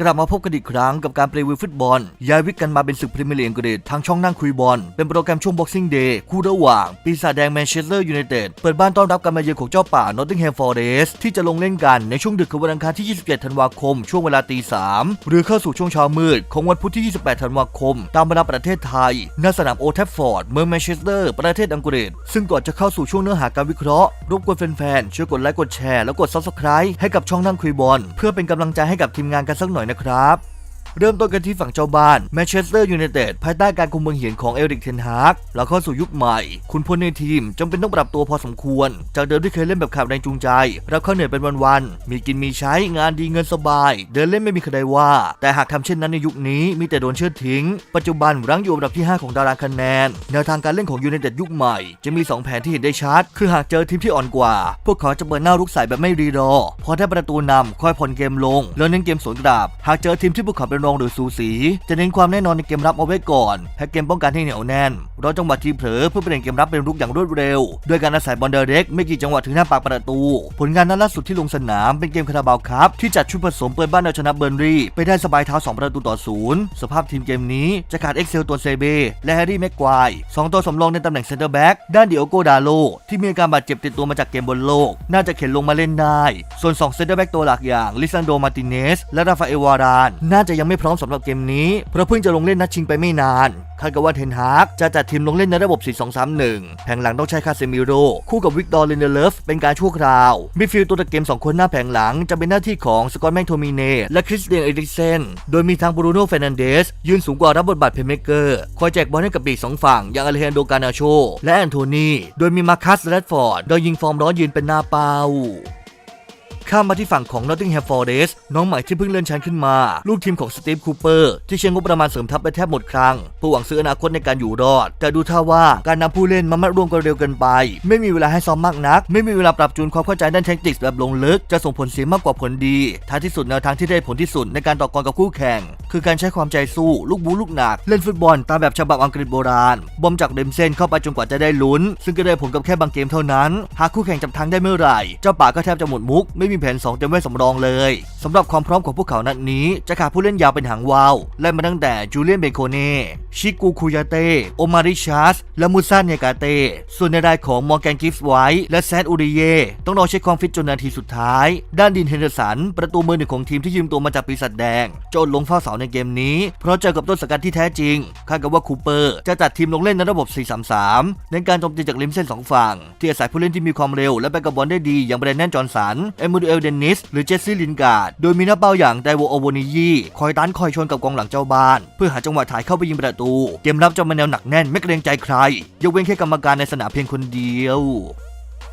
กลับมาพบกันอีกครั้งกับการเปรีวิวฟุตบอล ย้ายวิกกันมาเป็นศึกพรีเมียร์ลีกอังกฤษทางช่องนั่งคุยบอล เป็นโปรแกรมช่วง Boxing Day คู่ระหว่าง ปีศาจแดงแมนเชสเตอร์ยูไนเต็ดเปิดบ้านต้อนรับการมาเยือนของเจ้าป่านอตติงแฮมฟอร์เรสที่จะลงเล่นกันในช่วงดึกของวันอังคารที่ 27 ธันวาคม ช่วงเวลาตีสามหรือเข้าสู่ช่วงเช้ามืดของวันพุธที่ 28 ธันวาคม ตามเวลาประเทศไทยณสนามโอทัฟฟอร์ดเมืองแมนเชสเตอร์ประเทศอังกฤษ ซึ่งก่อนจะเข้าสู่ช่วงเนื้อหาการวิเคราะห์รบกวนแฟนๆช่วยกดไลค์กดแชร์แล้วกด Subscribe ให้กับช่องนั่งคุยบอลเพื่อเป็นกำลังใจให้กับทีมงานกันสักหน่อยนะครับ เริ่มต้นกันที่ฝั่งเจ้าบ้านแมนเชสเตอร์ยูไนเต็ดภายใต้การคุมเมืองเหียนของเอริกเทนฮากแล้วเข้าสู่ยุคใหม่ คุณพลในทีมจำเป็นต้องปรับตัวพอสมควร จากเดิมที่เคยเล่นแบบขับแรงจูงใจ รับเข้าเหนื่อยเป็นวันๆมีกินมีใช้งานดีเงินสบาย เดินเล่นไม่มีใครใดว่า แต่หากทำเช่นนั้นในยุคนี้มีแต่โดนเชิดทิ้ง ปัจจุบันรั้งอยู่อันดับที่ 5 ของตารางคะแนน แนวทางการเล่นของยูไนเต็ดยุคใหม่ จะมี 2 แผนที่เห็นได้ชัด คือหากเจอทีมที่อ่อนกว่า พวกเขาจะเปิดหน้ารุกใส่แบบไม่รีรอ พอได้ประตูนำค่อยผ่อนเกมลง แล้วเน้นเกมสวนกลับ หากเจอทีมที่พวกเขาเป็นนองหรือสูสี จะเน้นความแน่นอนในเกมรับเอาไว้ก่อนแพ้เกมป้องกันให้เหนียวแน่น รอจังหวะทีเผลอเพื่อเปลี่ยนเกมรับเป็นรุกอย่างรวดเร็วด้วยการอาศัยบอลเดเร็กไม่กี่จังหวะถึงหน้าปากประตู ผลงานนัดล่าสุดที่ลงสนามเป็นเกมคาราบาวครับที่จัดชุดผสมเปิดบ้านเอาชนะเบอร์นรีไปได้สบายเท้า 2 ประตูต่อศูนย์สภาพทีมเกมนี้จะขาดเอ็กเซลตัวเซเบและแฮร์รี่แม็กควายสองตัวสำรองในตำแหน่งเซนเตอร์แบ็กด้านดิโอโกดาโลที่มีอาการบาดเจ็บติดตัวมาจากเกมบนโลก น่าจะเข็นลงมาเล่นได้ ส่วน2เซนเตอร์แบ็กตัวหลักอย่างลิซันโดมาติเนสและราฟาเอลวารานน่าจะยังไม่พร้อมสำหรับเกมนี้เพราะเพิ่งจะลงเล่นนัดชิงไปไม่นาน คาดกันว่าเทนฮากจะจัดทีมลงเล่นในระบบ 4-2-3-1 แผงหลังต้องใช้คาเซมิโรคู่กับวิกตอร์เลนเดเลฟเป็นการชั่วคราว มิดฟิลด์ตัวตะเกม2คนหน้าแผงหลังจะเป็นหน้าที่ของสกอตแมงโทมิเนและคริสเตียนเอริกเซน โดยมีทางบรูโน่เฟรนันเดส ยืนสูงกว่ารับบทบาทเพลเมเกอร์ คอยแจกบอลให้กับปีกสองฝั่ง อย่างอเลฮันโดกานาโช และแอนโทนี โดยมีมาคัสแรดฟอร์ด โดยยิงฟอร์มร้อนยืนเป็นหน้าเป้า ข้ามมาที่ฝั่งของ Nottingham Forest น้องใหม่ที่เพิ่งเลื่อนชั้นขึ้นมา ลูกทีมของสตีฟคูเปอร์ที่เชิงงบประมาณเสริมทัพไปแทบหมดครั้งเพื่อหวังซื้ออนาคตในการอยู่รอด แต่ดูท่าว่าการนำผู้เล่นมามัดรวมกันเร็วเกินไป ไม่มีเวลาให้ซ้อมมากนัก ไม่มีเวลาปรับจูนความเข้าใจด้านเทคนิคแบบลงลึกจะส่งผลเสียมากกว่าผลดีท้ายที่สุดแนวทางที่ได้ผลที่สุดในการต่อกรกับคู่แข่ง คือการใช้ความใจสู้ ลูกบูลูกหนัก เล่นฟุตบอลตามแบบฉบับอังกฤษโบราณ บอมจากเดมเส้นเข้าไปจนกว่าจะได้ลุ้น ซึ่งก็ได้ผลกับแค่บางเกมเท่านั้น หากคู่แข่งจับทางได้เมื่อไหร่ เจ้าป่าก็แทบจะหมดมุก ไม่มีแผนสองเต็มไว้สำรองเลย สำหรับความพร้อมของพวกเขานัดนี้ จะขาดผู้เล่นยาวเป็นหางวาวไล่มาตั้งแต่จูเลียนเบโคเน่ชิกูคุยาเต้โอมาริชาสและมูซาเนกาเต้ส่วนในรายของมอร์แกนกิฟส์ไวท์และแซดอูริเย่ต้องรอเช็คความฟิตจนนาทีสุดท้าย ด้านดินเฮนเดอร์สัน ประตูมือหนึ่งของทีมที่ยืมตัวมาจากปีศาจแดงโจนลงเฝ้าเสาในเกมนี้ เพราะเจอกับต้นสังกัดที่แท้จริง คาดกันว่าคูเปอร์จะจัดทีมลงเล่นในระบบ 4-3-3ในการโจมตีจากริมเส้นสองฝั่ง ที่อาศัยผู้เล่นที่มีความเร็วและไปกับบอลได้ดีอย่างแบรนแนนจอห์นสัน เอมูดูเอลเดนนิส หรือเจสซี่ลินการ์ด โดยมีหน้าเป้าอย่างไดโวโอโวนิยีคอยต้านคอยชนกับกองหลังเจ้าบ้าน เพื่อหาจังหวะถ่ายเข้าไปยิงประตู เกมรับจะมาแนวหนักแน่นไม่เกรงใจใคร ยกเว้นแค่กรรมการในสนามเพียงคนเดียว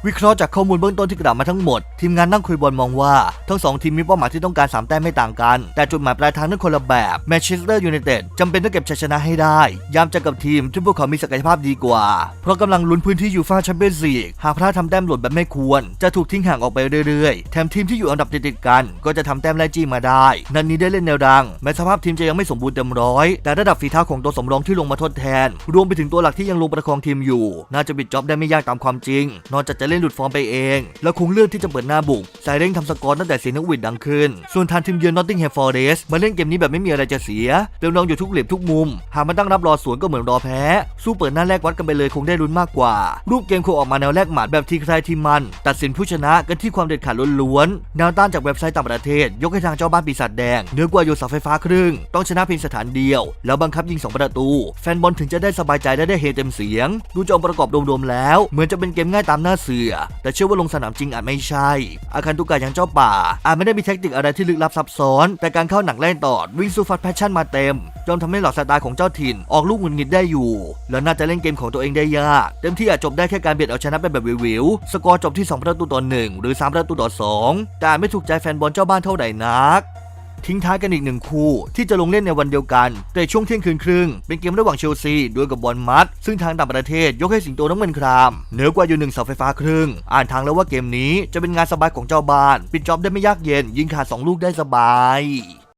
วิเคราะห์จากข้อมูลเบื้องต้นที่กระดาษมาทั้งหมด ทีมงานนั่งคุยบอลมองว่า ทั้งสองทีมมีเป้าหมายที่ต้องการ 3 แต้มไม่ต่างกัน แต่จุดหมายปลายทางนั้นคนละแบบแมนเชสเตอร์ยูไนเต็ดจำเป็นต้องเก็บชัยชนะให้ได้ ยามจะกับทีมที่พวกเขามีศักยภาพดีกว่า เพราะกำลังลุ้นพื้นที่ยูฟ่าแชมเปี้ยนส์ลีกหากพลาดทำแต้มหล่นแบบไม่ควร จะถูกทิ้งห่างออกไปเรื่อยๆ แถมทีมที่อยู่อันดับติดๆกัน ก็จะทำแต้มไล่จี้มาได้ นันนี้ได้เล่นแนวดัง แม้สภาพทีมจะยังไม่สมบูรณ์เต็มร้อยแต่ระดับฝีเท้าของตัวสำรองที่ลงมาทดแทน รวมไปถึงตัวหลักที่ยังลงประคองทีมอยู่ น่าจะบิดจ็อบได้ไม่ยากตามความจริง นอกจากจะเล่นหลุดฟอร์มไปเอง แล้วคงเลือกที่จะเปิดหน้าบุกสายเร่งทำสกอร์ตั้งแต่เสียงนกหวีดดังขึ้น ส่วนทางทีมเยือนนอตติงแฮมฟอร์เรสมาเล่นเกมนี้แบบไม่มีอะไรจะเสียเต็มรองอยู่ทุกเหลี่ยมทุกมุม หากมาตั้งรับรอสวนก็เหมือนรอแพ้ สู้เปิดหน้าแรกวัดกันไปเลยคงได้ลุ้นมากกว่า รูปเกมคงออกมาแนวแรกหมาดแบบทีใครทีมมัน ตัดสินผู้ชนะกันที่ความเด็ดขาดล้วนๆแนวต้านจากเว็บไซต์ต่างประเทศ ยกให้ทางเจ้าบ้านปีศาจแดงเหนือกว่าโยเสาไฟฟ้าครึ่ง ต้องชนะเพียงสถานเดียว แล้วบังคับยิงสองประตู แฟนบอลถึงจะได้สบายใจและได้เฮเต็มเสียง ดูจองค์ประกอบรวมๆแล้ว เหมือนจะเป็นเกมง่ายตามหน้าเสือแต่เชื่อว่าลงสนามจริงอาจไม่ใช่ อาคันตุกะอย่างเจ้าป่า อาจไม่ได้มีเทคนิคอะไรที่ลึกลับซับซ้อน แต่การเข้าหนักแล่นตอดวิ่งสู้ฟัดแพชชั่นมาเต็ม จนทำให้หลอดสายตาของเจ้าถิ่นออกลูกหงุดหงิดได้อยู่ แล้วน่าจะเล่นเกมของตัวเองได้ยาก เต็มที่อาจจบได้แค่การเบียดเอาชนะไปแบบวิวๆสกอร์จบที่ 2 ประตูต่อ1หรือ 3 ประตูต่อ2แต่ไม่ถูกใจแฟนบอลเจ้าบ้านเท่าไหร่นัก ทิ้งท้ายกันอีกหนึ่งคู่ ที่จะลงเล่นในวันเดียวกัน แต่ช่วงเที่ยงคืนครึ่ง เป็นเกมระหว่างเชลซีด้วยกับบอลมัด ซึ่งทางต่างประเทศยกให้สิงโตน้ำเงินคราม เหนือกว่าอยู่หนึ่งเสาไฟฟ้าครึ่ง อ่านทางแล้วว่าเกมนี้จะเป็นงานสบายของเจ้าบ้าน ปิดจ็อบได้ไม่ยากเย็น ยิงขาดสองลูกได้สบาย